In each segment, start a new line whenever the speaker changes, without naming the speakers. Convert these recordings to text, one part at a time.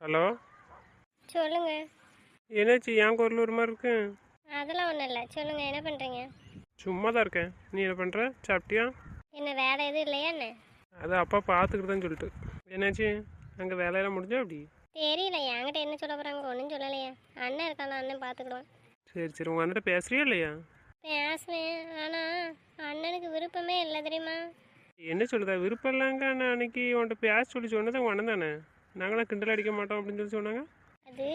Hello?
சொல்லுங்க.
என்னாச்சு? என் குரல் ஒரு மாதிரி இருக்கு?
அதெல்லாம் ஒன்றும் இல்லை. சொல்லுங்க என்ன பண்ணுறீங்க
சும்மா தான் இருக்கேன். நீ என்ன பண்ணுற சாப்பிட்டியா?
என்ன வேலை எதுவும் இல்லையா என்ன?
அது அப்பா பார்த்துக்கிட்டு தான் சொல்லிட்டு. என்னாச்சு? அங்கே வேலையெல்லாம் முடிஞ்சா அப்படி
தெரியல. என்கிட்ட என்ன சொல்ல போகிறாங்க ஒன்றும் சொல்லலையா. அண்ணன் இருக்கான அண்ணன் பார்த்துக்கிடுவான்.
சரி சரி. உங்கள் அண்ணன் பேசுறியா இல்லையா?
பேசுவேன். ஆனால் அண்ணனுக்கு விருப்பமே இல்லை தெரியுமா?
என்ன சொல்லுதா? விருப்பம் இல்லைங்க நான் அன்னைக்கு. உன்கிட்ட பேச சொல்லி சொன்னது உங்கள் அண்ணன் தானே? நாங்களாம் கிண்டல் அடிக்க மாட்டோம் அப்படின்னு சொல்லி சொன்னாங்க.
அது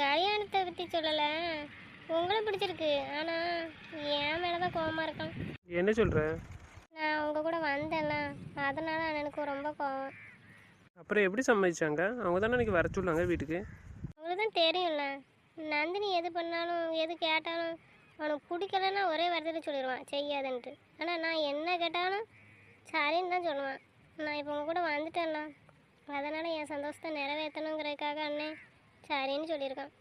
கல்யாணத்தை பற்றி சொல்லலை. உங்களை பிடிச்சிருக்கு. ஆனால் என் மேலே தான் கோவமாக இருக்கான்.
என்ன சொல்கிற
நான் உங்க கூட வந்தேன்ல அதனால அண்ணனுக்கு ரொம்ப கோவம்.
அப்புறம் எப்படி சம்மதிச்சாங்க? அவங்க தானே அன்றைக்கி வர சொன்னாங்க வீட்டுக்கு.
உங்களுக்கு தான் தெரியும்ல. நந்தினி எது பண்ணாலும் எது கேட்டாலும் அவனுக்கு பிடிக்கலன்னா ஒரே வார்த்தையில் சொல்லிடுவான் செய்யாதுன்ட்டு. ஆனால் நான் என்ன கேட்டாலும் சரின்னு தான் சொல்லுவான். நான் இப்போ உங்க கூட வந்துட்டேன்ல அதனால் என் சந்தோஷத்தை நிறைவேற்றணுங்கிறதுக்காக அண்ணன் சரின்னு சொல்லியிருக்கான்.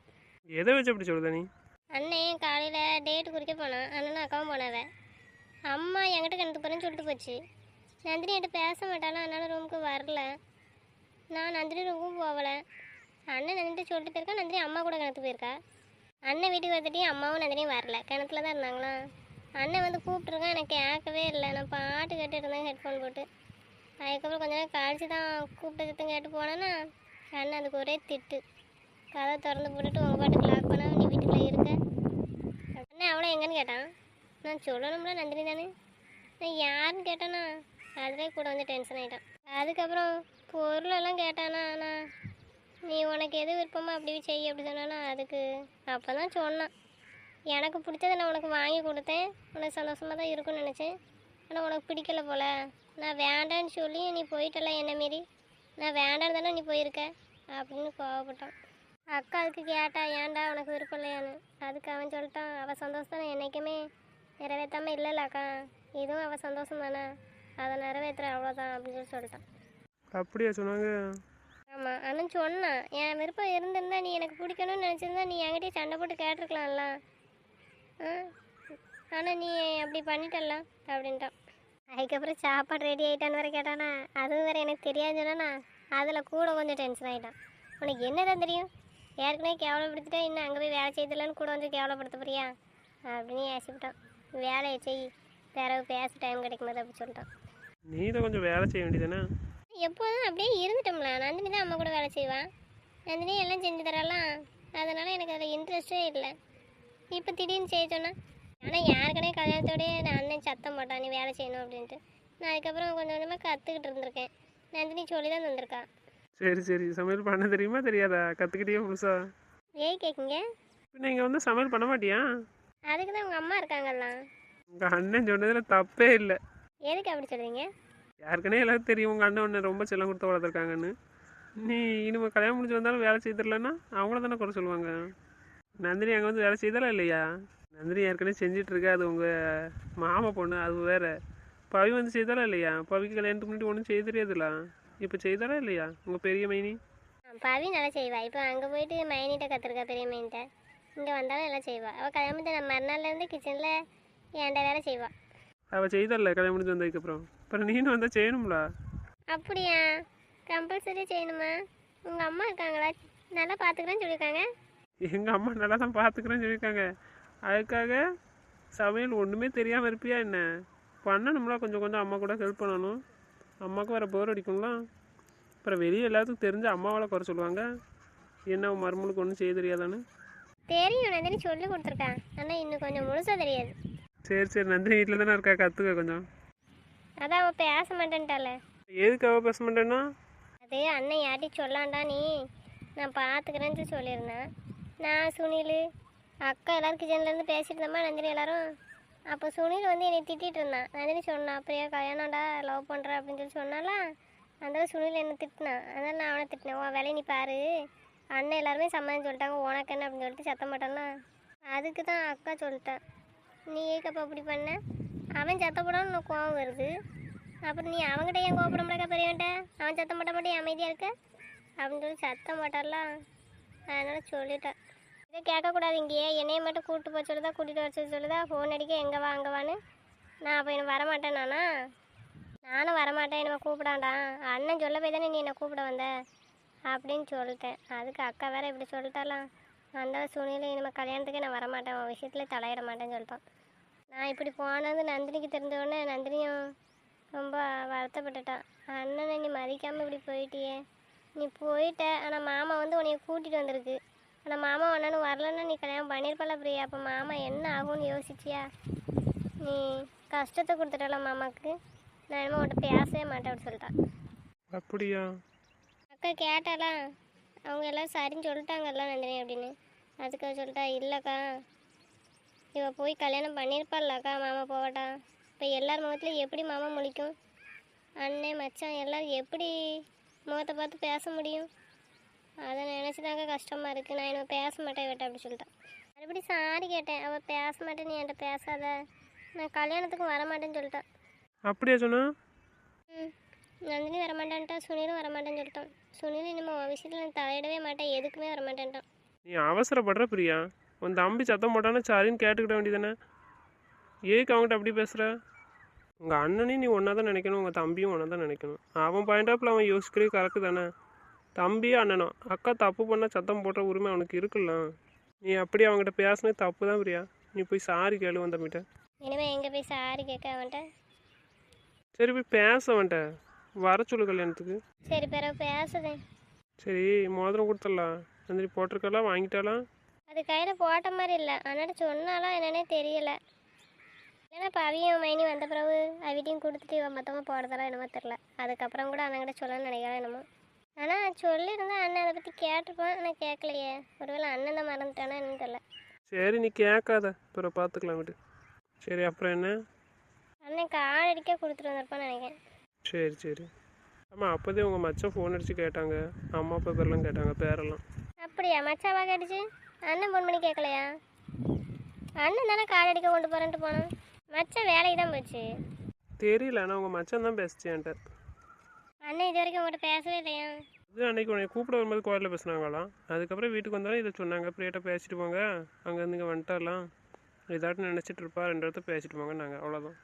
எதை வச்சு அப்படி சொல்லுத நீ?
அண்ணன் காலையில் டேட் குறிக்க போனான். அண்ணனும் அக்காவும் போனாவ. அம்மா என்கிட்ட கிணத்து போகிறேன்னு சொல்லிட்டு போச்சு. நந்தினி என்கிட்ட பேச மாட்டாலும் அதனால ரூமுக்கு வரல. நான் நந்தினி ரூமுக்கும் போகலை. அண்ணன் நந்தினிட்ட சொல்லிட்டு போயிருக்கா? நந்தினி அம்மா கூட கிணத்து போயிருக்கா? அண்ணன் வீட்டுக்கு வந்துட்டு அம்மாவும் நந்தினியும் வரல. கிணத்துல தான் இருந்தாங்களா? அண்ணன் வந்து கூப்பிட்ருக்கான் எனக்கு கேட்கவே இல்லை. நான் பாட்டு கேட்டுட்டு இருந்தேன் ஹெட்ஃபோன் போட்டு. அதுக்கப்புறம் கொஞ்ச நேரம் கழிச்சு தான் கூப்பிட்ட சத்தம் கேட்டு போனேன்னா அண்ணன் அதுக்கு ஒரே திட்டு. கதை திறந்து போட்டுட்டு உங்கள் பாட்டுக்கு லாக் பண்ணா நீ வீட்டுக்குள்ளே இருக்க. அண்ணன் அவளை எங்கன்னு கேட்டான்? நான் சொல்லணும்ல நந்தினி தானே? நான் யாருன்னு கேட்டேன்னா அதுவே கூட வந்து டென்ஷன் ஆகிட்டான் அதுக்கப்புறம் பொருளெல்லாம் கேட்டானா நான் நீ உனக்கு எது விருப்பமோ அப்படி செய் அப்படி சொன்னானா அதுக்கு அப்போ தான் சொன்னான். எனக்கு பிடிச்சதை நான் உனக்கு வாங்கி கொடுத்தேன். உனக்கு சந்தோஷமாக தான் இருக்கும்னு நினச்சேன். ஆனால் உனக்கு பிடிக்கல போல. நான் வேண்டான்னு சொல்லி நீ போயிட்டல என்ன மாரி நான் வேண்டான்னு தானே நீ போயிருக்க? அப்படின்னு கோவப்பட்டான். அக்கா அதுக்கு கேட்டா ஏன்டா உனக்கு விருப்பம் இல்லையான்னு? அதுக்கு அவன் சொல்லிட்டான் அவள் சந்தோஷம் என்றைக்குமே நிறைவேற்றாமல் இல்லைல்ல அக்கா இதுவும் அவள் சந்தோஷம் தானே. அதை நிறைவேற்றுற அவ்வளோதான் அப்படின்னு சொல்லி சொல்லிட்டான்.
அப்படியா சொன்னாங்க?
ஆமாம் அண்ணன் சொன்னான் என் விருப்பம் இருந்திருந்தா நீ எனக்கு பிடிக்கணும்னு நினச்சிருந்தா நீ என்கிட்டயே சண்டை போட்டு கேட்டிருக்கலாம்ல. ஆ ஆனால் நீ அப்படி பண்ணிட்டல்ல அப்படின்ட்டான். அதுக்கப்புறம் சாப்பாடு ரெடி ஆகிட்டான்னு வேற கேட்டானா அதுவும் வேற எனக்கு தெரியாது சொன்னானா அதில் கூட கொஞ்சம் டென்ஷன் ஆகிட்டான் உனக்கு என்னதான் தெரியும்? ஏற்கனவே கேவலப்படுத்திட்டா இன்னும் அங்கே போய் வேலை செய்யலன்னு கூட வந்து கேவலப்படுத்த போறியா? அப்படின்னு ஏசிவிட்டான். வேலையை செய் பிறகு பேச டைம் கிடைக்கும் போது அப்படி சொல்லிட்டான்.
நீ தான் கொஞ்சம் வேலை செய்ய வேண்டியதானே
எப்போதும் அப்படியே இருந்துட்டோம்ல. நந்தினி தான் அம்மா கூட வேலை செய்வான் நந்தினி எல்லாம் செஞ்சு தரலாம் அதனால் எனக்கு அதில் இன்ட்ரெஸ்டே இல்லை. இப்போ திடீர்னு செய்ய சொன்னேன் ஆனால் யாருக்கனே கல்யாணத்தோடய நான் அண்ணன் சத்தம் போட்டான் நீ வேலை செய்யணும் அப்படின்ட்டு. நான் அதுக்கப்புறம் கொஞ்சம் கொஞ்சமாக கற்றுக்கிட்டு இருந்திருக்கேன். நந்தினி சொல்லி தான் தந்திருக்கா.
சரி சரி. சமையல் பண்ண தெரியுமா தெரியாதா? கற்றுக்கிட்டியா புதுசா?
ஏய் கேட்குங்க
இங்கே வந்து சமையல் பண்ண மாட்டியா?
அதுக்கு தான் உங்கள் அம்மா இருக்காங்கல்ல.
உங்கள் அண்ணன் சொன்னதில் தப்பே இல்லை.
எதுக்கு அப்படி சொல்லுவீங்க
யாருக்கனே எல்லாரும் தெரியும். உங்கள் அண்ணன் உன்னை ரொம்ப செல்லம் கொடுத்து வளர்த்துருக்காங்கன்னு. நீ இனிமேல் கல்யாணம் முடிச்சு வந்தாலும் வேலை செய்ய தரலன்னா அவங்கள தானே குறை சொல்லுவாங்க. நந்தினி அங்கே வந்து வேலை செய்தாலா இல்லையா? நந்தினி ஏற்கனவே செஞ்சிட்டு இருக்கா அது உங்கள் மாமா பொண்ணு அது வேற. பவி வந்து செய்தாலா இல்லையா? பவிக்கு கல்யாணத்துக்கு முன்னாடி ஒன்றும் செய்ய தெரியாதுல்ல இப்போ செய்தாலா இல்லையா? உங்கள் பெரிய மைனி?
பவி நல்லா செய்வா. இப்போ அங்கே போயிட்டு மைனிட்ட கற்றுருக்கா பெரிய மைனிட்ட. இங்கே வந்தாலும் எல்லாம் செய்வா. அவள் கல்யாணம் பண்ணி நம்ம மறுநாள்லேருந்து கிச்சனில் ஏன்டா வேலை செய்வா.
அவள் செய்தால கல்யாணம் முடிஞ்சு வந்ததுக்கப்புறம்? அப்புறம் நீனும் வந்தால் செய்யணும்ல?
அப்படியா? கம்பல்சரி செய்யணுமா? உங்கள் அம்மா இருக்காங்களா? நல்லா பார்த்துக்கிறேன்னு சொல்லியிருக்காங்க
எங்கள் அம்மா நல்லா தான் பார்த்துக்கிறேன்னு சொல்லியிருக்காங்க அதுக்காக சமையல் ஒன்றுமே தெரியாமல் இருப்பியா என்ன? பண்ணணும்ல கொஞ்சம் கொஞ்சம் அம்மா கூட ஹெல்ப் பண்ணணும். அம்மாவுக்கு வேறு போர் அடிக்கும்ல. அப்புறம் வெளியே எல்லாத்துக்கும் தெரிஞ்சு அம்மாவால் குறை சொல்லுவாங்க. என்ன உன் மருமகளுக்கு ஒன்றும் செய்ய தெரியாதான்னு?
தெரியும் நந்தினி சொல்லி கொடுத்துருக்கா ஆனால் இன்னும் கொஞ்சம் முழுசாக தெரியாது.
சரி சரி நந்தினி வீட்டில் தானே இருக்கா? கற்றுக்க கொஞ்சம்.
அதான் அவள் பேச மாட்டேன்ட்டால.
எதுக்கு அவள் பேச மாட்டேன்னா?
அது அண்ணன் யார்ட்டையும் சொல்லாண்டா நீ. நான் பார்த்துக்கிறேன்னு சொல்லியிருந்தேன். நான் சுனில் அக்கா எல்லாரும் கிச்சன்லேருந்து பேசிட்டு இருந்தோமா நந்தினி எல்லாரும். அப்போ சுனில் வந்து என்னை திட்டிகிட்டு இருந்தான். நந்தினி சொன்னான் அப்படியே கல்யாணம்டா லவ் பண்ணுற அப்படின்னு சொல்லி சொன்னால அதனால் சுனில் என்னை திட்டினான். அதனால் நான் அவனை திட்டினேன். உன் வேலையை நீ பாரு. அண்ணன் எல்லாருமே சம்மதம் சொல்லிட்டாங்க. உனக்கு என்ன? அப்படின்னு சொல்லிட்டு சத்தம் போட்டான்னா அதுக்கு தான் அக்கா சொல்லிட்டேன். நீ ஏக்கப்பா அப்படி பண்ண? அவன் சத்தம் போடான்னு உனக்கு கோவம் வருது. அப்புறம் நீ அவங்ககிட்ட ஏன் கோபப்பட மாட்டேக்கா பெரியவன்ட்ட? அவன் சத்தம் போட்ட மாட்டேன் அமைதியாக இருக்க? அப்படின்னு சொல்லி சத்தம் போட்டாலாம் அதனால் சொல்லிட்டேன் இதை கேட்கக்கூடாது இங்கேயே. என்னையை மட்டும் கூப்பிட்டு போக சொல்லுதா கூட்டிகிட்டு வச்சு சொல்லுதா? ஃபோன் அடிக்க எங்கே வா அங்கே வான்னு. நான் அப்போ எனக்கு வரமாட்டேன் நானா? நானும் வரமாட்டேன் என்னை கூப்பிடாண்டா. அண்ணன் சொல்ல போய் தானே நீ என்னை கூப்பிட வந்த? அப்படின்னு சொல்லிட்டேன். அதுக்கு அக்கா வேற இப்படி சொல்லிட்டாலாம் அந்த சூழ்நிலை இனிமேல் கல்யாணத்துக்கே நான் வரமாட்டேன். உன் விஷயத்துல தலையிட மாட்டேன்னு சொல்லிட்டான். நான் இப்படி போனது நந்தினிக்கு தெரிஞ்ச உடனே நந்தினியும் ரொம்ப வருத்தப்பட்டுட்டான் அண்ணனை நீ மதிக்காமல் இப்படி போயிட்டியே. நீ போயிட்ட ஆனால் மாமா வந்து உன்னைய கூட்டிகிட்டு வந்திருக்கு. ஆனால் மாமா அண்ணனும் வரலன்னா நீ கல்யாணம் பண்ணியிருப்பல பிரியா. அப்போ மாமா என்ன ஆகும்னு யோசிச்சியா? நீ கஷ்டத்தை கொடுத்துட்டல மாமாவுக்கு நான் இனிமேல் உன்கிட்ட பேசவே மாட்டேன் அப்படின்னு சொல்லிட்டான்
அப்படியா?
அக்கா கேட்டாளா? அவங்க எல்லாம் சரின்னு சொல்லிட்டாங்கல்ல நந்தினி அப்படின்னு. அதுக்கு அவ சொல்லிட்டா இல்லைக்கா இவ போய் கல்யாணம் பண்ணியிருப்பாள்லக்கா மாமா போகட்டா. இப்போ எல்லார் முகத்துலையும் எப்படி மாமா முழிக்கும்? அண்ணன் மச்சான் எல்லாரும் எப்படி முகத்தை பார்த்து பேச முடியும்? அதை நினச்சிதாங்க கஷ்டமாக இருக்குது நான் என்ன பேச மாட்டேன் இவட்ட அப்படி சொல்லிட்டான் மறுபடியும் சாரி கேட்டேன். அவள் பேச மாட்டேன் நீ என்கிட்ட பேசாத. நான் கல்யாணத்துக்கு வரமாட்டேன்னு சொல்லிட்டான்
அப்படியா சொன்னா?
ம். நந்தினி வரமாட்டேன்ட்டா. சுனிலும் வரமாட்டேன்னு சொல்லிட்டான். சுனில் இனிமேல் உன் விஷயத்தில் நான் தலையிடவே மாட்டேன். எதுக்குமே வரமாட்டேன்ட்டான்.
நீ அவசரப்படுற பிரியா? உன் தம்பி சத்தம் போட்டானே சரின்னு கேட்டுக்கிட வேண்டியதானே ஏக்கு அவங்ககிட்ட அப்படி பேசுகிற உங்கள் அண்ணனையும் நீ ஒன்றா தான் நினைக்கணும். உங்கள் தம்பியும் ஒன்றா தான் நினைக்கணும். அவன் பாயிண்ட் ஆஃப்ல அவன் யோசிக்கிறது கரெக்டு தானே? தம்பியும் அண்ணனும் அக்கா தப்பு பண்ணால் சத்தம் போடுற உரிமை அவனுக்கு இருக்குல்ல? நீ அப்படி அவங்ககிட்ட பேசுனது தப்பு தான் பிரியா. நீ போய் சாரி கேளு தம்பிகிட்ட
இனிமேல் எங்கே போய் சாரி கேட்க அவன்கிட்ட?
சரி போய் பேச அவன்கிட்ட. வர சொல்லு கல்யாணத்துக்கு.
சரி பிறகு பேசுதேன்
சரி மோதிரம் கொடுத்துடலாம் நந்திரி போட்டிருக்கலாம் வாங்கிட்டாலாம்
அது கையில் போட்ட மாதிரி இல்லை. அண்ணாட்ட சொன்னாலாம் என்னன்னே தெரியல. ஏன்னா இப்போ அவியும் மைனி வந்த பிறகு அவிட்டையும் கொடுத்துட்டு இவன் மொத்தமாக போடுறதெல்லாம் என்னமோ தெரில அதுக்கப்புறம் கூட அண்ணன்கிட்ட சொல்லணும்னு நினைக்கிறேன் என்னமோ. ஆனால் சொல்லியிருந்தா அண்ணன் அதை பற்றி கேட்டிருப்பான். ஆனால் கேட்கலையே ஒருவேளை அண்ணன் தான் மறந்துட்டானா என்னன்னு தெரில
சரி நீ கேட்காத. பிறகு பார்த்துக்கலாம் விடு. சரி அப்புறம் என்ன?
அண்ணன் கால் அடிக்க கொடுத்துட்டு வந்திருப்பான்னு நினைக்கிறேன்.
சரி சரி. ஆமாம் அப்போதே உங்கள் மச்சான் ஃபோன் அடித்து கேட்டாங்க. அம்மா அப்பா பேரெல்லாம் கேட்டாங்க பேரெல்லாம்.
அப்படியா? மச்சாவா கேட்டுச்சு? அண்ணன் ஃபோன் பண்ணி கேட்கலையா? அண்ணன் தானே கால் அடிக்க கொண்டு போகிறேன்ட்டு போனான். மச்சான் வேலைக்கு தான் போச்சு.
தெரியல ஆனால் உங்கள் மச்சான் தான் பேசிச்சு என்கிட்ட.
அண்ணன் இது வரைக்கும் உங்கள்கிட்ட பேசவே இல்லையா?
இது அன்னைக்கு உன்னை கூப்பிட வரும்போது கோயிலில் பேசுனாங்களாம் அதுக்கப்புறம் வீட்டுக்கு வந்தாலும் இதை சொன்னாங்க. பிரியட்ட பேசிட்டு போங்க. அங்கேருந்து இங்கே வந்துட்டாலாம். இதாட்டும் நினச்சிட்டு இருப்பா. ரெண்டு இடத்த பேசிட்டு போங்க நாங்கள் அவ்வளோதான்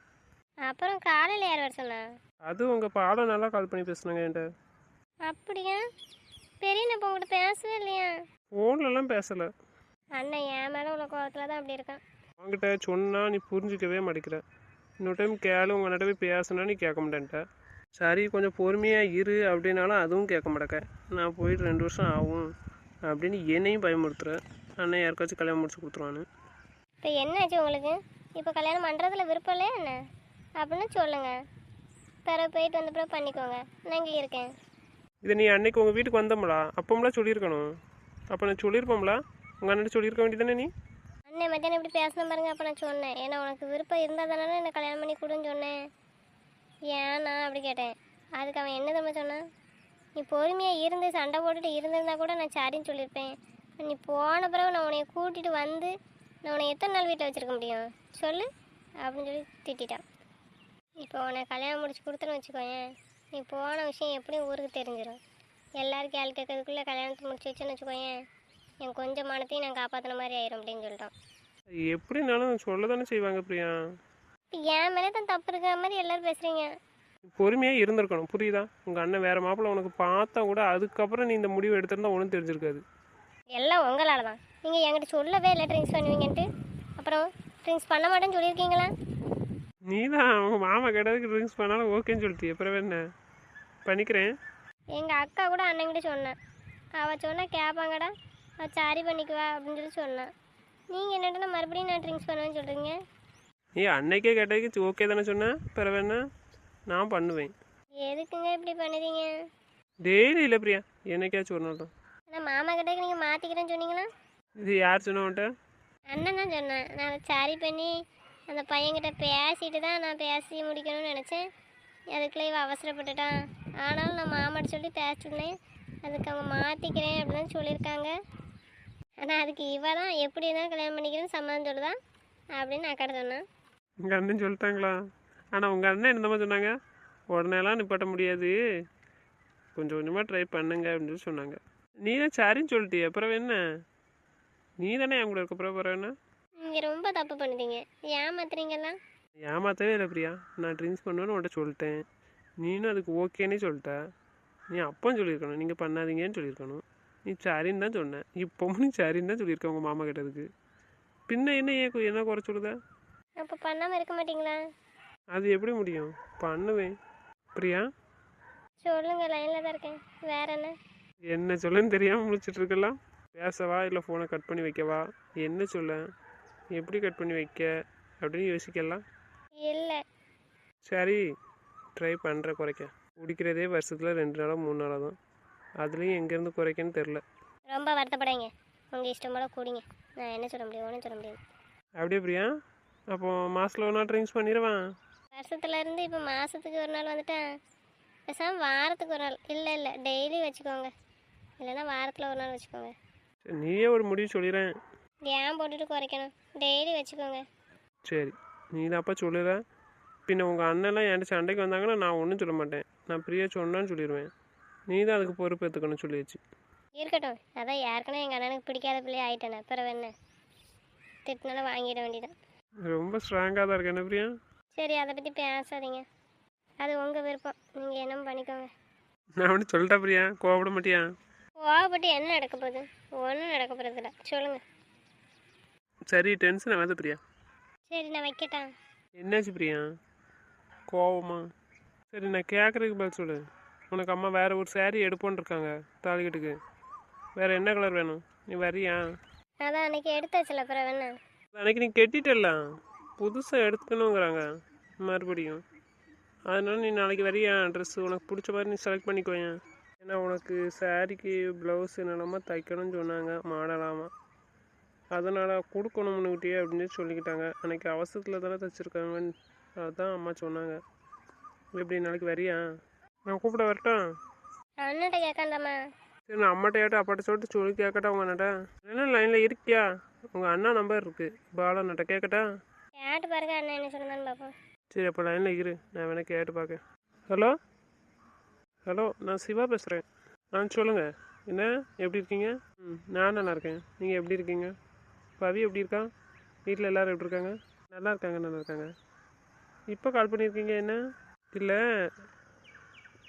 அப்புறம் காலையில் யார் வர சொன்னா?
அது உங்கள் பாடம் நல்லா கால் பண்ணி பேசுனாங்க என்கிட்ட.
அப்படியா? பெரியண்ண இப்போ உங்கள்கிட்ட பேசவே இல்லையா?
ஃபோன்லலாம் பேசலை.
அண்ணன் என் மேலே உள்ள கோவத்தில் தான் அப்படி இருக்கான்.
அவங்ககிட்ட சொன்னால் நீ புரிஞ்சிக்கவே மாட்டேங்கிற. இன்னொரு டைம் கேளு. உங்கள் போய் பேசுனா நீ கேட்க மாட்டேன்ட்ட. சரி கொஞ்சம் பொறுமையாக இரு அப்படின்னாலும் அதுவும் கேட்க மாட்டேக்க நான் போயிட்டு ரெண்டு வருஷம் ஆகும் அப்படின்னு என்னையும் பயமுறுத்துறேன். அண்ணன் யாருக்காச்சும் கல்யாணம் முடிச்சு கொடுத்துருவான்னு.
இப்போ என்னாச்சு உங்களுக்கு? இப்போ கல்யாணம் பண்ணுறதுல விருப்பம் இல்லையா என்ன? அப்படின்னு சொல்லுங்கள் பிறகு போயிட்டு வந்த பிறகு பண்ணிக்கோங்க. நான் இங்கே இருக்கேன்.
இதை நீ அன்னைக்கு உங்கள் வீட்டுக்கு வந்தோம்லா அப்போம்லாம் சொல்லியிருக்கணும். அப்போ நான் சொல்லியிருப்போம்ல? உங்கள் அண்ணன் சொல்லியிருக்க வேண்டியதானே நீ?
அண்ணன் மத்தியானம் இப்படி பேசணும் பாருங்க அப்போ நான் சொன்னேன். ஏன்னா உனக்கு விருப்பம் இருந்தால் தானே என்ன கல்யாணம் பண்ணி கொடுன்னு சொன்னேன். ஏன்னா அப்படி கேட்டேன். அதுக்கு அவன் என்ன தம்பி சொன்னான்? நீ பொறுமையாக இருந்து சண்டை போட்டுட்டு இருந்திருந்தா கூட நான் சரின்னு சொல்லியிருப்பேன். நீ போன பிறகு நான் உன்னைய கூட்டிகிட்டு வந்து நான் உன்னை எத்தனை நாள் வீட்டில் வச்சுருக்க முடியும்? சொல்லு. அப்படின்னு சொல்லி திட்டான் இப்போ உன்னை கல்யாணம் முடிச்சு கொடுத்தேன்னு வச்சுக்கோயேன். நீ போன விஷயம் எப்படியும் ஊருக்கு தெரிஞ்சிடும் எல்லாரும் கேள்வி கேட்கறதுக்குள்ளே கல்யாணத்தை முடிச்சு வச்சேன்னு வச்சுக்கோயேன். என் கொஞ்சம் மனத்தையும் நான் காப்பாற்றின மாதிரி ஆயிரும் அப்படின்னு சொல்லிட்டான்.
எப்படினாலும் சொல்ல தானே செய்வாங்க பிரியா?
இப்போ என் மேலே தான் தப்பு இருக்கிற மாதிரி எல்லாரும் பேசுகிறீங்க
பொறுமையாக இருந்திருக்கணும். புரியுதா? உங்கள் அண்ணன் வேறு மாப்பிள்ளை உனக்கு பார்த்தா கூட அதுக்கப்புறம் நீ இந்த முடிவு எடுத்திருந்தா ஒன்றும் தெரிஞ்சிருக்காது.
எல்லாம் உங்களால் தான். நீங்கள் என்கிட்ட சொல்லவே இல்லை ட்ரிங்க்ஸ் பண்ணுவீங்கன்ட்டு. அப்புறம் ட்ரிங்க்ஸ் பண்ண மாட்டேன்னு சொல்லியிருக்கீங்களா?
நீ தான் அவங்க மாமா கேட்டதுக்கு ட்ரிங்க்ஸ் பண்ணாலும் ஓகேன்னு சொல்லிட்டு அப்புறம் என்ன? பண்ணிக்கிறேன்.
எங்கள் அக்கா கூட அண்ணன்கிட்ட சொன்னேன். அவள் சொன்னால் கேட்பாங்கடா அவள் சாரி பண்ணிக்குவா அப்படின்னு சொல்லி சொன்னான். நீங்கள் என்னட்டா மறுபடியும் நான் ட்ரிங்க்ஸ் பண்ணுவேன்னு சொல்கிறீங்க
நீ அன்னைக்கே கேட்டதுக்கு ஓகே தானே சொன்னேன் பிறகு என்ன? நான் பண்ணுவேன்.
எதுக்குங்க இப்படி பண்ணுறீங்க?
டெய்லி இல்லை பிரியா. என்னைக்காச்சும் ஒரு நாள் தான்.
ஆனால் மாமா கிட்டக்கு நீங்கள் மாற்றிக்கிறேன்னு சொன்னீங்களா?
இது யார் சொன்ன உன்ட்ட
அண்ணன் தான் சொன்னேன். நான் சரி பண்ணி அந்த பையன்கிட்ட பேசிட்டு தான் நான் பேசி முடிக்கணும்னு நினச்சேன். அதுக்குள்ளே இவ அவசரப்பட்டுட்டான். ஆனாலும் நான் மாமாட்ட சொல்லி பேசினேன். அதுக்கு அவங்க மாற்றிக்கிறேன் அப்படின்னு சொல்லியிருக்காங்க. ஆனால் அதுக்கு இவ தான் எப்படி இருந்தாலும் கல்யாணம் பண்ணிக்கிறேன்னு சம்மதம் சொல்லுதான் அப்படின்னு நான் கடை சொன்னேன்.
உங்கள் அண்ணன் சொல்லிட்டாங்களா? ஆனால் உங்கள் அண்ணன் என்னமா சொன்னாங்க? உடனேலாம் நிப்பாட்ட முடியாது. கொஞ்சம் கொஞ்சமாக ட்ரை பண்ணுங்க அப்படின்னு சொல்லி சொன்னாங்க. நீ தான் சரின்னு சொல்லிட்டியே அப்புறம் என்ன? நீ தானே என் கூட இருக்க அப்புறம் அப்புறம் என்ன?
நீங்கள் ரொம்ப தப்பு பண்ணுறீங்க ஏமாத்துறீங்கல்ல
ஏமாத்தவே இல்லை பிரியா. நான் ட்ரிங்க்ஸ் பண்ணுவேன்னு உன்ட்ட சொல்லிட்டேன். நீனும் அதுக்கு ஓகேன்னே சொல்லிட்ட. நீ அப்போ சொல்லியிருக்கணும். நீங்கள் பண்ணாதீங்கன்னு சொல்லியிருக்கணும். நீ சரின்னு தான் சொன்னேன் இப்போவும் நீ சரின்னு தான் சொல்லியிருக்க உங்கள் மாமா கிட்டதுக்கு பின்ன என்ன ஏன் என்ன குறை சொல்லுத?
அப்போ பண்ணாமல் இருக்க மாட்டீங்களா?
அது எப்படி முடியும்? பண்ணுவேன். பிரியா?
சொல்லுங்க லைனில் தான் இருக்கேன். வேற என்ன?
என்ன சொல்லன்னு தெரியாமல் முழிச்சிட்டு இருக்கலாம் பேசவா இல்லை ஃபோனை கட் பண்ணி வைக்கவா என்ன சொல்ல? எப்படி கட் பண்ணி வைக்க? அப்படின்னு யோசிக்கலாம்.
இல்லை.
சரி ட்ரை பண்ணுற குறைக்க. குடிக்கிறதே வருஷத்தில் ரெண்டு நாளாக மூணு நாளாக தான். அதுலேயும் எங்கேருந்து குறைக்கன்னு தெரில
ரொம்ப வருத்தப்படாங்க உங்கள் இஷ்டம் போல கூடிங்க. நான் என்ன சொல்ல முடியும் ஒன்றும் சொல்ல முடியாது.
அப்படியே பிரியா? அப்போ மாதத்தில் ஒரு நாள் ட்ரிங்க்ஸ் பண்ணிடுவான்.
வருஷத்துல இருந்து இப்போ மாதத்துக்கு ஒரு நாள் வந்துட்டேன் பேசாமல் வாரத்துக்கு ஒரு நாள். இல்லை இல்லை டெய்லி வச்சுக்கோங்க. இல்லைன்னா வாரத்தில் ஒரு நாள் வச்சுக்கோங்க.
சரி நீயே ஒரு முடிவு சொல்லிடுறேன்
ஏன் போட்டுட்டு குறைக்கணும்? டெய்லி வச்சுக்கோங்க.
சரி நீ தான் அப்போ சொல்லுற. பின்ன உங்கள் அண்ணன்லாம் என்கிட்ட சண்டைக்கு வந்தாங்கன்னா நான் ஒன்றும் சொல்ல மாட்டேன். நான் பிரியா சொன்னான்னு சொல்லிடுவேன் நீ தான் அதுக்கு பொறுப்பு எடுத்துக்கணும் சொல்லிடுச்சு
இருக்கட்டும். அதான் ஏற்கனவே எங்கள் அண்ணனுக்கு பிடிக்காத பிள்ளைய ஆயிட்டேனே. பிறகு என்ன? திட்டினாலும் வாங்கிட வேண்டியதான்
ரொம்ப ஸ்ட்ராங்காக தான் இருக்கு என்ன பிரியா?
சரி அதை பற்றி பேசாதீங்க. அது உங்கள் விருப்பம். நீங்கள் என்ன பண்ணிக்கோங்க.
நான் ஒன்று சொல்லிட்டா பிரியா? கோவப்பட மாட்டியா?
கோவப்பட்டு என்ன நடக்க போகுது? ஒன்றும் நடக்க போகிறதில்ல சொல்லுங்கள்
சரி டென்ஷன் ஆகாது பிரியா.
சரி நான் வைக்கட்டா?
என்னாச்சு பிரியா? கோவமா? சரி நான் கேட்குறதுக்கு பதில் சொல்லு. உனக்கு அம்மா வேறு ஒரு saree எடுப்போன்னு இருக்காங்க தாலிக்கட்டுக்கு. வேறு என்ன கலர் வேணும்? நீ வரியா?
அதான் அன்னைக்கு எடுத்தாச்சுல பிறகு என்ன
அன்னைக்கு நீ கெட்டிட்டலாம் புதுசாக எடுத்துக்கணுங்கிறாங்க மறுபடியும். அதனால நீ நாளைக்கு வரியா? ட்ரெஸ்ஸு உனக்கு பிடிச்ச மாதிரி நீ செலக்ட் பண்ணிக்கோயேன் ஏன்னா உனக்கு சாரிக்கு ப்ளவுஸ் என்னெல்லாமா தைக்கணும்னு சொன்னாங்க மாடலாமா. அதனால் கொடுக்கணும்னுக்கிட்டே அப்படின்னு சொல்லிக்கிட்டாங்க. அன்னைக்கு அவசரத்தில் தானே தைச்சிருக்காங்க அதான் அம்மா சொன்னாங்க. எப்படி நாளைக்கு வரியா? நான் கூப்பிட வரட்டும்
அண்ணன்ட்ட
சரி நான் அம்மாட்ட ஏட்ட அப்பாட்ட சொல்லிட்டு சொல்லி கேட்கட்டா உங்கள் அண்ணாட்ட என்ன லைனில் இருக்கியா? உங்கள் அண்ணா நம்பர் இருக்குது பாலா அண்ணாட்ட கேட்கட்டா
கேட்டு பாருங்க அண்ணன் என்ன பார்ப்போம்
சரி அப்போ லைனில் இரு. நான் வேணா கேட்டு பார்க்கேன் ஹலோ ஹலோ நான் சிவா பேசுகிறேன் ஆ சொல்லுங்கள் என்ன? எப்படி இருக்கீங்க? ம் நான் நல்லா இருக்கேன். நீங்கள் எப்படி இருக்கீங்க? பவி எப்படி இருக்கா? வீட்டில் எல்லோரும் எப்படி இருக்காங்க? நல்லா இருக்காங்க நல்லா இருக்காங்க. இப்போ கால் பண்ணியிருக்கீங்க என்ன? இல்லை.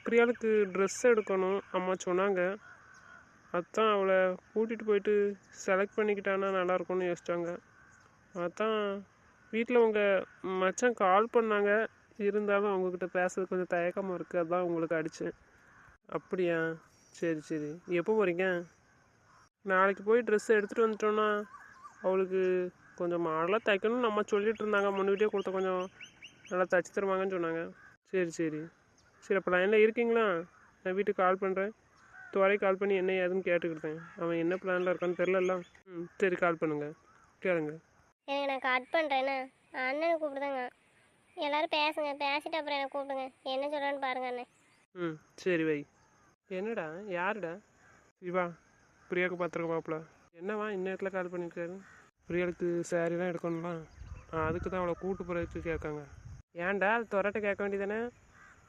பிரியாளுக்கு ட்ரெஸ் எடுக்கணும். அம்மா சொன்னாங்க. அதான் அவளை கூட்டிகிட்டு போயிட்டு செலக்ட் பண்ணிக்கிட்டான்னா நல்லா இருக்கும்னு யோசிச்சாங்க. அதான் வீட்டில் உங்கள் மச்சான் கால் பண்ணாங்க. இருந்தாலும் அவங்கக்கிட்ட பேசுறது கொஞ்சம் தயக்கமாக இருக்குது அதான் உங்களுக்கு அடித்தேன் அப்படியா? சரி சரி. எப்போ போகிறீங்க நாளைக்கு போய் ட்ரெஸ் எடுத்துகிட்டு வந்துட்டோன்னா அவளுக்கு கொஞ்சம் மாடலாக தைக்கணும்னு நம்ம சொல்லிட்டு இருந்தாங்க. முன்னுக்கிட்டே கொடுத்த கொஞ்சம் நல்லா தைச்சி தருவாங்கன்னு சொன்னாங்க. சரி சரி. சரி அப்போ லைனில் இருக்கீங்களா? நான் வீட்டுக்கு கால் பண்ணுறேன் துவரை கால் பண்ணி என்ன ஏதுன்னு கேட்டுக்கிட்டேன். அவன் என்ன பிளானில் இருக்கான்னு தெரிலல்ல ம் சரி கால் பண்ணுங்கள் கேளுங்க.
எனக்கு நான் கட் பண்ணுறேன்னா அண்ணனை கூப்பிடுதாங்க. எல்லாரும் பேசுங்க பேசிட்டு அப்புறம் எனக்கு கூப்பிடுங்க. என்ன சொல்கிறான்னு பாருங்க அண்ணன்
ம் சரி வை. என்னடா யாருடா? சிவா பிரியாவுக்கு பார்த்துருக்க மாப்பிள. என்னவா இந்நேரத்தில் கால் பண்ணியிருக்காரு? பிரியாளுக்கு சாரிலாம் எடுக்கணும்லாம் அதுக்கு தான் அவளை கூட்டு போகிறதுக்கு கேட்காங்க. ஏன்டா அது துரட்ட கேட்க வேண்டியதானே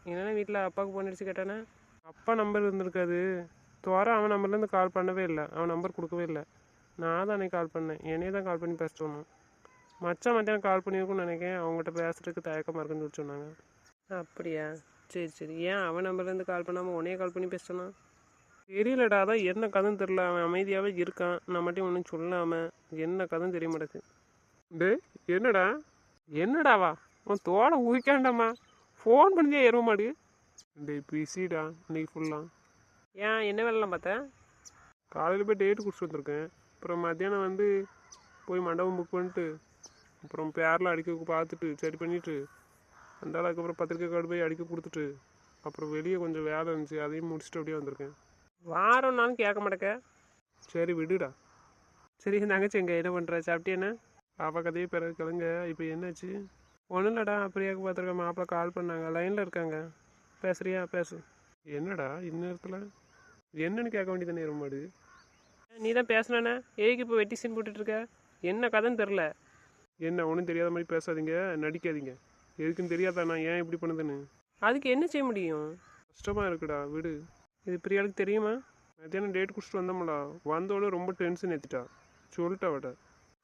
என்னென்ன வீட்டில் அப்பாவுக்கு அடிச்சு கேட்டானே? அப்பா நம்பர் இருந்திருக்காது. துவர அவன் நம்பர்லேருந்து கால் பண்ணவே இல்லை. அவன் நம்பர் கொடுக்கவே இல்லை. நான் தான் அன்னைக்கு கால் பண்ணேன். என்னையே தான் கால் பண்ணி பேச சொன்னோம் மச்சான் மத்தியானம் கால் பண்ணியிருக்கும்னு நினைக்கிறேன். அவங்ககிட்ட பேசுறதுக்கு தயக்கமாக இருக்குன்னு சொல்லி சொன்னாங்க. அப்படியா? சரி சரி. ஏன் அவன் நம்பர்லேருந்து கால் பண்ணாமல் உன்னையே கால் பண்ணி பேசினா தெரியலடா. அதான் என்ன கதைன்னு தெரில அவன் அமைதியாகவே இருக்கான். நான் மட்டும் ஒன்றும் சொல்லாமல் என்ன கதைன்னு தெரிய மாட்டேது டே என்னடா? என்னடாவா உன் தோலை ஊய்க்காண்டாமா ஃபோன் பண்ணியே ஏற மாடு டேய் பிஸிடா. இன்னைக்கு ஃபுல்லாக ஏன் என்ன வேலைலாம் பார்த்தேன் காலையில் போய் டேட்டு குடிச்சிட்டு வந்திருக்கேன். அப்புறம் மத்தியானம் வந்து போய் மண்டபம் புக் பண்ணிட்டு அப்புறம் பேரில் அடிக்க பார்த்துட்டு சரி பண்ணிவிட்டு அந்த அதுக்கப்புறம் பத்திரிக்கை கார்டு போய் அடிக்க கொடுத்துட்டு அப்புறம் வெளியே கொஞ்சம் வேலை இருந்துச்சு அதையும் முடிச்சுட்டு அப்படியே வந்திருக்கேன். வாரம்னாலும் கேட்க மாட்டேக்க. சரி விடுடா. சரி தங்கச்சி எங்க என்ன பண்ணுற சாப்பிட்டியாண்ணே பாப்பா கதையே பிறகு கிளங்க. இப்போ என்னாச்சு? ஒன்றும் இல்லைடா பிரியாவுக்கு பார்த்துருக்க மாப்பிள்ளை கால் பண்ணாங்க. லைனில் இருக்காங்க. பேசுறியா? பேசு. என்னடா இந்நேரத்தில்? என்னன்னு கேட்க வேண்டியது நேரம் மாடு நீ தான் பேசினானே? ஏக்கு இப்போ வெட்டி சீன் போட்டுட்ருக்க? என்ன கதைன்னு தெரில என்ன ஒன்றும் தெரியாத மாதிரி பேசாதீங்க நடிக்காதீங்க. எதுக்குன்னு தெரியாதா நான் ஏன் இப்படி பண்ணுதுன்னு? அதுக்கு என்ன செய்ய முடியும்? கஷ்டமாக இருக்குடா விடு. இது பிரியாளுக்கு தெரியுமா? மத்தியானம் டேட் குடிச்சிட்டு வந்தோம்ல வந்தோட ரொம்ப டென்ஷன் ஏற்றிட்டா சொல்லிட்டா அவட்ட.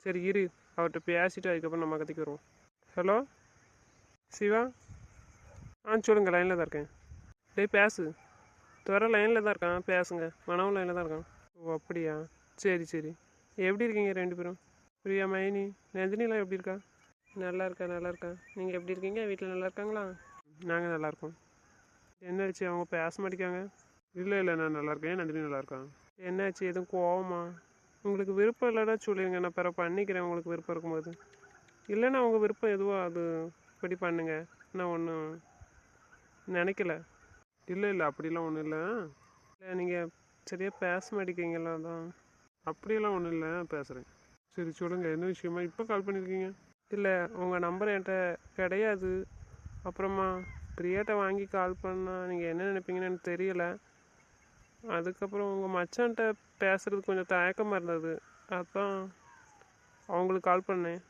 சரி இரு. அவர்கிட்ட பேசிட்டு அதுக்கப்புறம் நம்ம வருவோம். ஹலோ? சிவா? ஆ சொல்லுங்கள் லைனில் தான் இருக்கேன். டேய் பேசு. துறை லைனில் தான் இருக்கான். பேசுங்க. மனவும் லைனில் தான் இருக்கான். ஓ அப்படியா? சரி சரி. எப்படி இருக்கீங்க ரெண்டு பேரும்? பிரியா மைனி நந்தினிலாம் எப்படி இருக்கா? நல்லா இருக்கா நல்லா இருக்கா? நீங்கள் எப்படி இருக்கீங்க? வீட்டில் நல்லா இருக்காங்களா? நாங்கள் நல்லாயிருக்கோம் என்னாச்சு அவங்க பேச மாட்டேங்காங்க இல்லை இல்லை நான் நல்லா இருக்கேன். நந்தினி நல்லா இருக்கான் என்னாச்சு எதுவும் கோவமா? உங்களுக்கு விருப்பம் இல்லைன்னா சொல்லிடுங்க நான் பிற பண்ணிக்கிறேன். உங்களுக்கு விருப்பம் இருக்கும்போது. இல்லைன்னா உங்கள் விருப்பம் எதுவோ அது இப்படி பண்ணுங்க. நான் ஒன்றும் நினைக்கல. இல்லை இல்லை அப்படிலாம் ஒன்றும் இல்லை. இல்லை நீங்கள் சரியாக பேச மாட்டேங்கிறீங்களா அதான். அப்படியெல்லாம் ஒன்றும் இல்லை பேசுகிறேன் சரி சொல்லுங்கள் என்ன விஷயமா? இப்போ கால் பண்ணியிருக்கீங்க இல்லை உங்கள் நம்பர் என்கிட்ட கிடையாது. அப்புறமா பிரியாட்ட வாங்கி கால் பண்ணால் நீங்கள் என்ன நினைப்பீங்கன்னு எனக்கு தெரியலை. அதுக்கப்புறம் உங்கள் மச்சான்கிட்ட பேசுகிறது கொஞ்சம் தயக்கமாக இருந்தது. அதான் அவங்களுக்கு கால் பண்ணேன்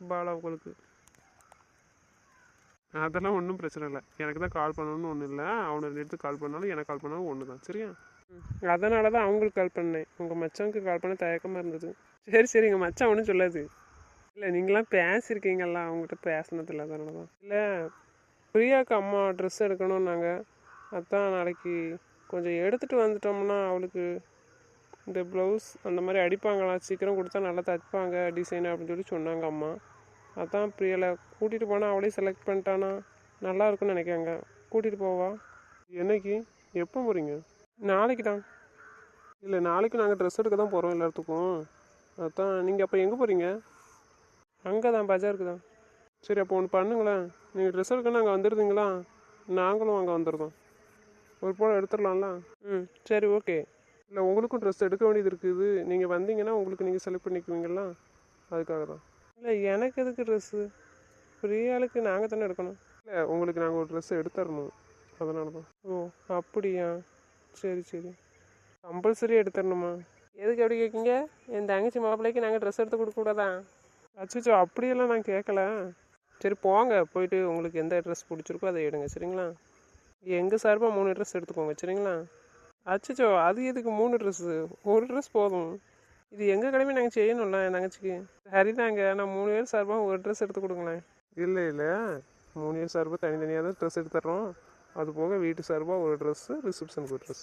பாலா உங்களுக்கு. அதெல்லாம் ஒன்றும் பிரச்சனை இல்லை. எனக்கு தான் கால் பண்ணணும்னு ஒன்றும் இல்லை. அவனை எடுத்து கால் பண்ணாலும் எனக்கு கால் பண்ணாலும் ஒன்று தான் சரியா? அதனால தான் அவங்களுக்கு கால் பண்ணேன். உங்கள் மச்சவனுக்கு கால் பண்ண தயக்கமாக இருந்தது. சரி சரி எங்கள் மச்சான் ஒன்றும் சொல்லாது. இல்லை நீங்களாம் பேசியிருக்கீங்கல்ல அவங்ககிட்ட பேசினதில்ல அதனால தான். இல்லை பிரியாவுக்கு அம்மா ட்ரெஸ் எடுக்கணும் நாங்கள் அதான் நாளைக்கு கொஞ்சம் எடுத்துகிட்டு வந்துட்டோம்னா அவளுக்கு இந்த ப்ளவுஸ் அந்த மாதிரி அடிப்பாங்களாம். சீக்கிரம் கொடுத்தா நல்லா தைப்பாங்க டிசைன் அப்படின்னு சொல்லி சொன்னாங்க அம்மா. அதான் பிரியலை. கூட்டிகிட்டு போனால் அவளே செலக்ட் பண்ணிட்டானா? நல்லா இருக்கும்னு நினைக்காங்க. கூட்டிகிட்டு போவா? என்னைக்கு? எப்போ போகிறீங்க நாளைக்கு தான். இல்லை நாளைக்கு நாங்கள் ட்ரெஸ் எடுக்க தான் போகிறோம் எல்லாத்துக்கும். அதான் நீங்கள் அப்போ எங்கே போகிறீங்க அங்கே தான் பஜாருக்கு தான். சரி அப்போ ஒன்று பண்ணுங்களேன். நீங்கள் ட்ரெஸ் எடுக்க அங்கே வந்துடுதுங்களா நாங்களும் அங்கே வந்துடுறோம் ஒரு போல எடுத்துடலாம்ல? ம் சரி ஓகே. இல்லை உங்களுக்கும் ட்ரெஸ் எடுக்க வேண்டியது இருக்குது. நீங்கள் வந்தீங்கன்னா உங்களுக்கு நீங்கள் செலக்ட் பண்ணிக்குவீங்களா? அதுக்காக தான் இல்லை எனக்கு எதுக்கு ட்ரெஸ்ஸு பிரியாளுக்கு நாங்கள் தானே எடுக்கணும். இல்லை உங்களுக்கு நாங்கள் ஒரு ட்ரெஸ் எடுத்துடணும் அதனால தான் ஓ அப்படியா? சரி சரி. கம்பல்சரி எடுத்துடணுமா எதுக்கு எப்படி கேட்குங்க என் தங்கச்சி மாப்பிள்ளைக்கு நாங்கள் ட்ரெஸ் எடுத்து கொடுக்கக்கூடாதா அச்சோ அப்படியெல்லாம் நான் கேட்கல சரி போங்க. போயிட்டு உங்களுக்கு எந்த ட்ரெஸ் பிடிச்சிருக்கோ அதை எடுங்க சரிங்களா? எங்கள் சார்பாக மூணு ட்ரெஸ் எடுத்துக்கோங்க சரிங்களா? அச்சச்சோ அது எதுக்கு மூணு ட்ரெஸ்ஸு ஒரு ட்ரெஸ் போதும். இது எங்கள் கடமை நாங்கள் செய்யணும்ல என் தங்கச்சிக்கு சரிதாங்க நான் மூணு பேர் சார்பாக ஒரு ட்ரெஸ் எடுத்து கொடுங்களேன். இல்லை இல்லை. மூணு பேர் சார்பாக தனித்தனியாக தான் ட்ரெஸ் எடுத்துடுறோம் அது போக வீட்டு சார்பாக ஒரு ட்ரெஸ்ஸு ரிசப்ஷனுக்கு ஒரு ட்ரெஸ்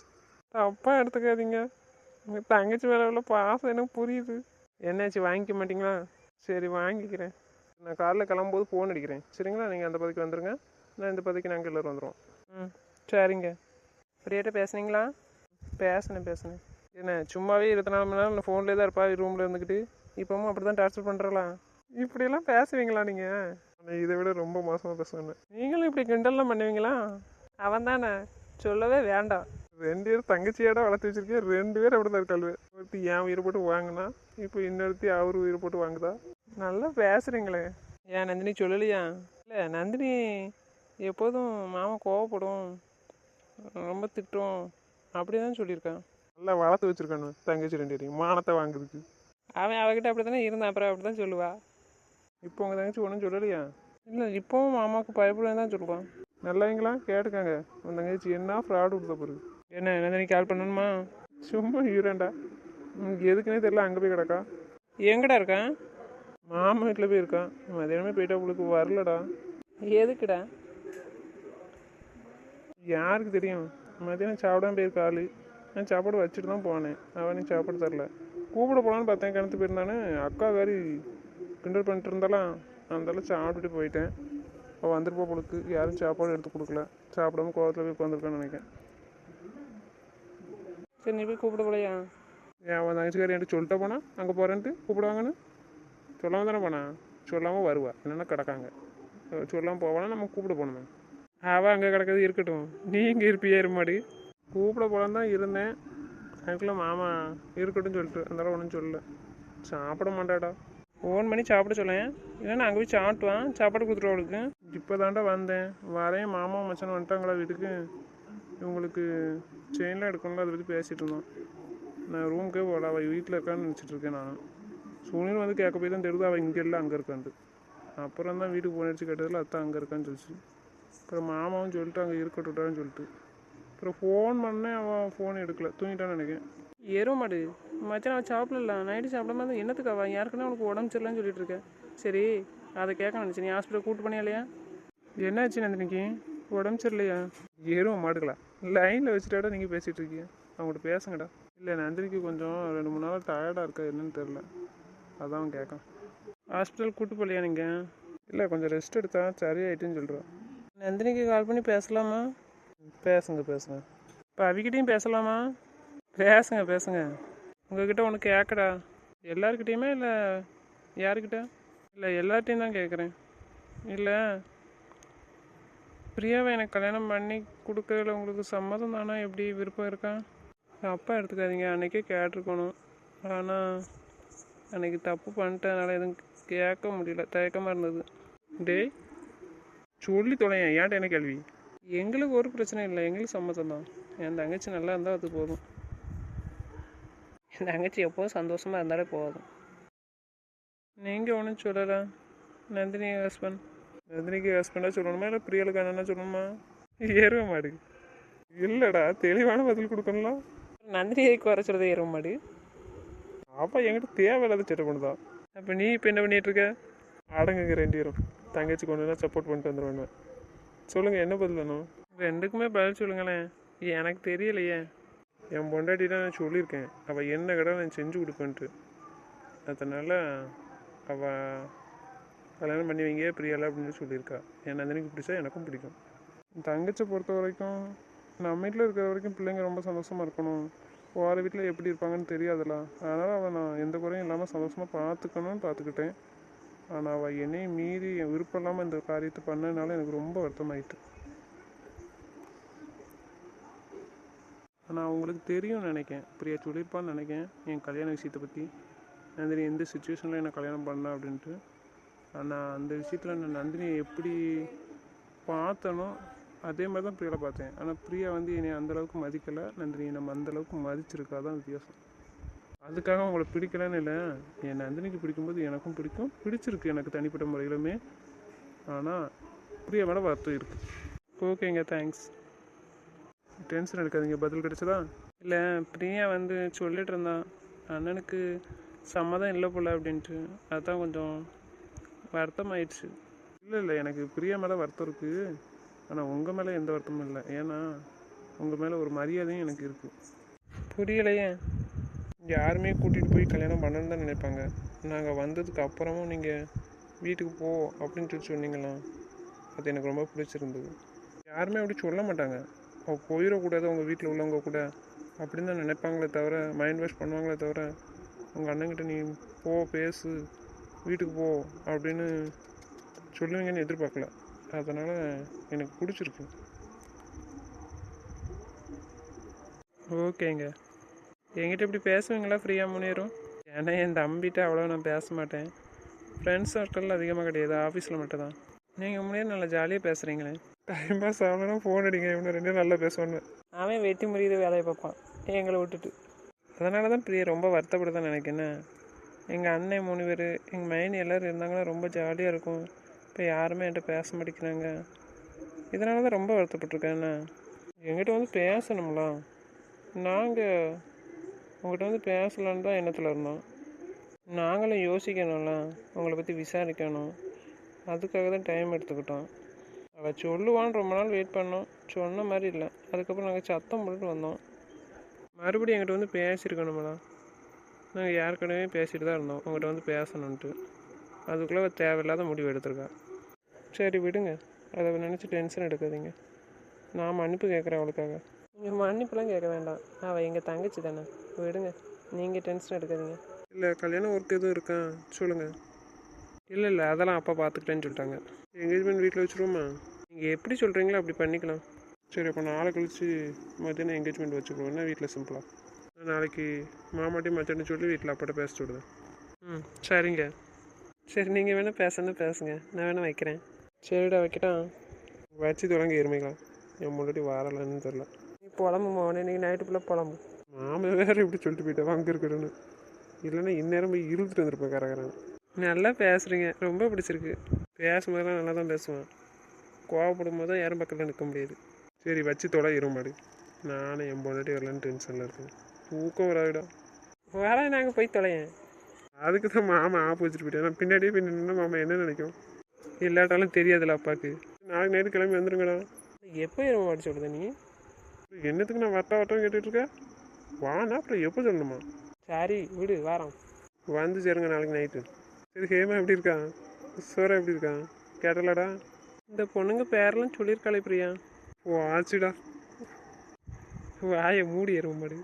தப்பாக எடுத்துக்காதீங்க. உங்கள் தங்கச்சி மேலே உள்ள பாசம் எனக்கு புரியுது. என்னாச்சு வாங்கிக்க மாட்டீங்களா? சரி வாங்கிக்கிறேன். நான் காலைல கிளம்பும்போது ஃபோன் அடிக்கிறேன். சரிங்களா? நீங்கள் அந்த பதவிக்கு வந்துடுங்க நான் இந்த பதவிக்கு நாங்கள் எல்லோரும் வந்துடுவோம் ம் சரிங்க. ஃப்ரீயாட்ட பேசுனீங்களா? பேசினேன் பேசினேன். என்ன சும்மாவே இருபத்தி நாலு மணி நேரம் ஃபோன்லேயே தான் இருப்பா ரூமில் இருந்துக்கிட்டு இப்போவும் அப்படி தான் டார்ச்சர் பண்ணுறலா இப்படியெல்லாம் பேசுவீங்களா நீங்கள் ஆனால் இதை விட ரொம்ப மோசமாக பேசுவேன். நீங்களும் இப்படி கிண்டல்லாம் பண்ணுவீங்களா? அவன் தானே சொல்லவே வேண்டாம். ரெண்டு பேரும் தங்கச்சியோட வளர்த்து வச்சிருக்கேன். ரெண்டு பேரும் அப்படி தான் இருக்காள் ஒருத்தி என் உயிரை போட்டு வாங்கினா இப்போ இன்னொருத்தி அவர் உயிரை போட்டு வாங்குதா? நல்லா பேசுகிறீங்களே ஏன் நந்தினி சொல்லலையா? இல்லை நந்தினி எப்போதும் மாமா கோவப்படும். ரொம்ப திட்டும். அப்படி தான் சொல்லியிருக்கான் நல்லா வளர்த்து வச்சிருக்கானு தங்கச்சி ரெண்டு பேரையும். மானத்தை வாங்குறதுக்கு. அவன் அவகிட்ட அப்படி தானே இருந்தான். அப்புறம் அப்படி தான் சொல்லுவா. இப்போ உங்கள் தங்கச்சி ஒன்றும் சொல்லலையா? இல்லை இப்போவும் மாமாவுக்கு பயப்படுவேன் தான் சொல்லுவான். நல்லவங்களா கேட்டுக்காங்க. உன் தங்கச்சி என்ன ஃப்ராடு கொடுத்த பிறகு? என்ன என்ன கால் பண்ணணுமா? சும்மா ஈரண்டா உனக்கு எதுக்குன்னே தெரியல அங்கே போய் கிடக்கா. எங்கடா இருக்கான்? மாமா வீட்டில் போய் இருக்கான். மதியானமே போயிட்டா உங்களுக்கு வரலடா. எதுக்குடா? யாருக்கு தெரியும்? மதியானம் சாப்பிடாம போயிருக்க ஆளு. நான் சாப்பாடு வச்சுட்டு தான் போனேன். அவனுக்கு சாப்பாடு தரல. கூப்பிட போகலான்னு பார்த்தேன். கிணத்து போயிருந்தானு அக்கா காரி கிண்டல் பண்ணிட்டு இருந்தாலாம் அந்தளவு சாப்பிட்டுட்டு போயிட்டேன். அவள் வந்துருப்பா போலுக்கு. யாரும் சாப்பாடு எடுத்து கொடுக்கல. சாப்பிடாம கோவத்தில் போய் உட்காந்துருக்கான்னு நினைக்கிறேன். சரி நீ போய் கூப்பிட போலையா? ஏன் அவன் தங்கச்சிக்காரி என்கிட்ட சொல்லிட்டு போனா? அங்கே போகிறேன்ட்டு கூப்பிடுவாங்கன்னு சொல்லாமல் தானே போனா? சொல்லாமல் வருவா. என்னென்ன கிடக்காங்க? சொல்லாமல் போவானா? நம்ம கூப்பிட போகணுமே அவள் அங்கே கிடக்கிறது இருக்கட்டும். நீ இங்கே இருப்பியா இருமாடி. கூப்பிட போலான்னு தான் இருந்தேன். அதுக்குள்ளே மாமா இருக்கட்டும் சொல்லிட்டு அதனால ஒன்றும் சொல்லல. சாப்பிட மாட்டாடா. ஃபோன் பண்ணி சாப்பிட சொல்லேன் இல்லைன்னா அங்கே போய் சாப்பிட்டுவான். சாப்பாடு கொடுத்துருவா அவளுக்கு. இப்போ தாண்டா வந்தேன். வரேன். மாமா மச்சான் வந்துட்டாங்களா வீட்டுக்கு? இவங்களுக்கு செயின்லாம் எடுக்கணும்ல அதை பற்றி பேசிகிட்டு இருந்தோம். நான் ரூமுக்கே போகல. அவள் வீட்டில் இருக்கான்னு நினச்சிட்டு இருக்கேன் நான். சுனில் வந்து கேட்க போய் தான் தெரியுது. அவள் இங்கே இல்லை அங்கே இருக்கான்ட்டு. அப்புறம் தான் வீட்டுக்கு போன அடிச்சு கேட்டதில் அத்தான் அங்கே இருக்கான்னு சொல்லிச்சு. அப்புறம் மாமாவும் சொல்லிட்டு அங்கே இருக்கட்டுட்டான்னு சொல்லிட்டு. அப்புறம் ஃபோன் பண்ணேன் அவன் ஃபோன் எடுக்கல. தூங்கிட்டான்னு நினைக்கிறேன். எருமாடு. மச்சான் அவன் சாப்பிடல நைட்டு சாப்பிடாம இருந்தா என்னத்துக்கு அவன்? யாருக்குன்னா உனக்கு உடம்பு சரியில்லைன்னு சொல்லிட்டு இருக்கேன் சரி அதை கேட்க நினச்சி. நீ ஹாஸ்பிட்டல் கூட்டு பண்ணியா இல்லையா என்னாச்சு நந்தினிக்கு? உடம்பு சரியில்லையா? ஏறும் மாடுகளா? லைனில் வச்சுட்டாடா நீங்கள் பேசிகிட்டு இருக்கீங்க. அவங்கள்ட்ட பேசுங்கடா. இல்லை நந்தினிக்கு கொஞ்சம் ரெண்டு மூணு நாள் டயர்டாக இருக்கா என்னன்னு தெரில அதான் அவன் கேட்கான். ஹாஸ்பிட்டல் கூட்டு போகலையா நீங்கள் இல்லை கொஞ்சம் ரெஸ்ட் எடுத்தா சரியாயிட்டுன்னு சொல்கிறோம் நந்தினிக்கு கால் பண்ணி பேசலாமா? பேசுங்க பேசுங்க. இப்போ அவிக்கிட்டையும் பேசலாமா? பேசுங்க பேசுங்க. உங்ககிட்ட ஒன்று கேட்கடா எல்லாருக்கிட்டேயுமே இல்லை யாருக்கிட்ட இல்லை எல்லார்ட்டையும் தான் கேட்குறேன் இல்லை. பிரியாவை எனக்கு கல்யாணம் பண்ணி கொடுக்கறதுல உங்களுக்கு சம்மதம் தானா? எப்படி விருப்பம் இருக்கா? அப்பா எடுத்துக்காதீங்க. அன்றைக்கே கேட்டிருக்கணும். ஆனால் அன்றைக்கி தப்பு பண்ணிட்டதுனால எதுவும் கேட்க முடியல. தயக்கமாக இருந்தது. டேய் சொல்லி தொலையன். ஏன்ட்ட என்ன கேள்வி? எங்களுக்கு ஒரு பிரச்சனையும் இல்லை. எங்களுக்கு சம்மதம் தான் என் தங்கச்சி நல்லா இருந்தால் அது போதும். என் தங்கச்சி எப்போதும் சந்தோஷமாக இருந்தாலே போதும். நீங்கள் ஒன்றும் சொல்லலை. நந்தினி ஹஸ்பண்ட் நந்தினிக்கு ஹஸ்பண்டாக சொல்லணுமா? இல்லை பிரியலுக்கு அண்ணனா சொல்லணுமா? ஏறுவ மாடு. இல்லைடா தெளிவான பதில் கொடுக்கணும்ல. நந்தினியை குறைச்சிறதே ஏறுவ மாடு. அப்பா என்கிட்ட தேவையில்லாத செட்டை தான் அப்போ நீ இப்போ என்ன பண்ணிட்டு இருக்க? அடங்குங்க ரெண்டு பேரும். தங்கச்சி கொண்டு சப்போர்ட் பண்ணிட்டு வந்துடுவேன் சொல்லுங்கள் என்ன பதில் வேணும்? ரெண்டுக்குமே பதில் சொல்லுங்களேன் எனக்கு தெரியலையே. என் பொண்டாட்டிட்ட நான் சொல்லியிருக்கேன். அவள் என்ன கடை நான் செஞ்சு கொடுப்பேன்ட்டு. அதனால் அவள் கல்யாணம் பண்ணி வைங்க பிரியால அப்படின்னு சொல்லியிருக்கா என் நந்தினிக்கு பிடிச்சா எனக்கும் பிடிக்கும். என் தங்கச்சியை பொறுத்த வரைக்கும் நம்ம வீட்டில் இருக்கிற வரைக்கும் பிள்ளைங்க ரொம்ப சந்தோஷமாக இருக்கணும். வேறு வீட்டில் எப்படி இருப்பாங்கன்னு தெரியாதுல்ல. அதனால் அவள் நான் எந்த குறையும் இல்லாமல் சந்தோஷமாக பார்த்துக்கணும்னு பார்த்துக்கிட்டேன் ஆனால் அவள் என்னையும் மீறி என் விருப்பம் இல்லாமல் இந்த காரியத்தை பண்ணதுனால எனக்கு ரொம்ப வருத்தமாயிட்டு. ஆனால் அவங்களுக்கு தெரியும் நினைக்கேன் பிரியா சொல்லியிருப்பான்னு நினைக்கேன் என் கல்யாண விஷயத்தை பற்றி நந்தினி எந்த சுச்சுவேஷனில் என்ன கல்யாணம் பண்ணா அப்படின்ட்டு. ஆனால் அந்த விஷயத்தில் நான் நந்தினியை எப்படி பார்த்தனோ அதே மாதிரி தான் பிரியாவில் பார்த்தேன். ஆனால் பிரியா வந்து என்னை அந்தளவுக்கு மதிக்கலை. நந்தினியை நம்ம அந்தளவுக்கு மதிச்சிருக்கா தான் வித்தியாசம். அதுக்காக உங்களை பிடிக்கலன்னு இல்லை. என் நந்தினிக்கு பிடிக்கும்போது எனக்கும் பிடிக்கும். பிடிச்சிருக்கு எனக்கு தனிப்பட்ட முறையிலுமே. ஆனால் புரிய மேலே வருத்தம் இருக்குது ஓகேங்க தேங்க்ஸ் டென்ஷன் எடுக்காதீங்க. பதில் கிடச்சதா? இல்லை பிரியா வந்து சொல்லிட்டு இருந்தான் அண்ணனுக்கு சம்மதம் இல்லை போல அப்படின்ட்டு. அதுதான் கொஞ்சம் வருத்தம் ஆயிடுச்சு இல்லை இல்லை எனக்கு பிரியா மேலே வருத்தம் இருக்குது ஆனால் உங்கள் மேலே எந்த வருத்தமும் இல்லை. ஏன்னா உங்கள் மேலே ஒரு மரியாதையும் எனக்கு இருக்குது புரியலையே. யாருமே கூட்டிகிட்டு போய் கல்யாணம் பண்ணணும்னு தான் நினைப்பாங்க. நாங்கள் வந்ததுக்கு அப்புறமும் நீங்கள் வீட்டுக்கு போ அப்படின்ட்டு சொன்னீங்களா? அது எனக்கு ரொம்ப பிடிச்சிருந்தது. யாருமே அப்படி சொல்ல மாட்டாங்க. அவள் போயிடக்கூடாது உங்கள் வீட்டில் உள்ளவங்க கூட அப்படின்னு தான் நினைப்பாங்களே தவிர மைண்ட் வாஷ் பண்ணுவாங்களே தவிர உங்கள் அண்ணங்கிட்ட நீ போ பேசு வீட்டுக்கு போ அப்படின்னு சொல்லுவீங்கன்னு எதிர்பார்க்கல. அதனால் எனக்கு பிடிச்சிருக்கு. ஓகேங்க. என்கிட்ட இப்படி பேசுவீங்களா? ஃப்ரீயாக முன்னேறும் ஏன்னா என் தம்பிகிட்ட அவ்வளோ நான் பேச மாட்டேன். ஃப்ரெண்ட்ஸ் சர்க்கிள் அதிகமாக கிடையாது. ஆஃபீஸில் மட்டும் தான் நீங்கள் முன்னேற நல்லா ஜாலியாக பேசுகிறீங்களே டைம் பாஸ் ஆகணும்னா ஃபோன் அடிங்க. இவனை ரெண்டும் நல்லா பேசுவான்னு. அவன் வெட்டி முறியது வேலையை பார்ப்பான். எங்களை விட்டுட்டு. அதனால தான் பிரியா ரொம்ப வருத்தப்படுதான் நினைக்கிறேன் எங்கள் அண்ணன் மூணு பேர் எங்கள் மைனி எல்லோரும் இருந்தாங்கன்னா ரொம்ப ஜாலியாக இருக்கும். இப்போ யாருமே என்கிட்ட பேச மாட்டேங்கிறாங்க. இதனால தான் ரொம்ப வருத்தப்பட்டிருக்கேன். என்ன? எங்கிட்ட வந்து பேசணும்லாம் நாங்கள் உங்கள்கிட்ட வந்து பேசலான்னு தான் எண்ணத்தில் இருந்தோம். நாங்களும் யோசிக்கணும்ல உங்களை பற்றி விசாரிக்கணும். அதுக்காக தான் டைம் எடுத்துக்கிட்டோம். அவள் சொல்லுவான்னு ரொம்ப நாள் வெயிட் பண்ணோம். சொன்ன மாதிரி இல்லை. அதுக்கப்புறம் நாங்கள் சத்தம் போட்டுட்டு வந்தோம். மறுபடியும் எங்கிட்ட வந்து பேசியிருக்கணும்ல. நாங்கள் யாருக்கிட்டவே பேசிட்டு தான் இருந்தோம். உங்கள்கிட்ட வந்து பேசணுன்ட்டு அதுக்குள்ளே தேவையில்லாத முடிவு எடுத்திருக்கா. சரி விடுங்க. அதை நினச்சி டென்ஷன் எடுக்காதீங்க. நான் மன்னிப்பு கேட்குறேன் அவளுக்காக. நீங்கள் மன்னிப்புலாம் கேட்க வேண்டாம். அவள் எங்கள் தங்கச்சி தானே. விடுங்க. நீங்கள் டென்ஷன் எடுக்காதீங்க. இல்லை கல்யாணம் ஒர்க் எதுவும் இருக்கா? சொல்லுங்கள் இல்லை இல்லை அதெல்லாம் அப்பா பார்த்துக்கிட்டேன்னு சொல்லிட்டாங்க. என்கேஜ்மெண்ட் வீட்டில் வச்சுருவோமா? நீங்கள் எப்படி சொல்கிறீங்களோ அப்படி பண்ணிக்கலாம். சரி அப்போ நாளை கழிச்சு மத்தியானம் என்கேஜ்மெண்ட் வச்சுக்குவோம். வீட்டில் சிம்பிளாக நான் நாளைக்கு மாமாட்டையும் மச்சாட்டையும் சொல்லி வீட்டில் அப்பாட்ட பேச விடுவேன் ம் சரிங்க. சரி நீங்கள் வேணால் பேசணும் பேசுங்க. நான் வேணால் வைக்கிறேன். சரிடா வைக்கட்டான் வச்சு தொடங்க எருமைக்கா என் முன்னாடி வரலன்னு தெரில புலம்பு மோனே நீங்கள் நைட்டு ஃபுல்லாக புலம்பு. மாமா வேறு இப்படி சொல்லிட்டு போயிட்டேன். அங்கே இருக்கணும்னு இல்லைன்னா இந்நேரம் போய் இழுத்துட்டு வந்திருப்பேன் கரகரன் நல்லா பேசுகிறீங்க ரொம்ப பிடிச்சிருக்கு. பேசும்போதெல்லாம் நல்லா தான் பேசுவேன். கோவப்படும் போது தான் யாரும் பக்கத்தில் நிற்க முடியாது. சரி வச்சு தொலை இருமாடு நானும் என் பொண்டாட்டி வரலன்னு டென்ஷனில் இருக்கேன். தூக்கம் வராதுடா. வர நாங்கள் போய் தொலையேன். அதுக்கு தான் மாமா ஆப் வச்சுட்டு போயிட்டேன். நான் பின்னாடியே போய் நின்று மாமா என்ன நினைக்கும்? இல்லாட்டாலும் தெரியாதுல்ல அப்பாவுக்கு நாளைக்கு நைட்டு கிளம்பி வந்துருங்கடா. எப்போ எருமை மாடு சொல்லுத நீ? என்னத்துக்கு நான் வட்ட வட்டம் கேட்டுட்டு இருக்க வானா? அப்புறம் எப்போ சொல்லணுமா? சரி விடு வாரம். வந்து சேருங்க நாளைக்கு நைட்டு. சரி ஹேமா எப்படி இருக்கா? சோரா எப்படி இருக்கா? கேட்டலடா. இந்த பொண்ணுங்க பேரெல்லாம் சொல்லியிருக்காளே பிரியா. ஓ ஆச்சுடா. வாயை மூடி எருமை மாடு.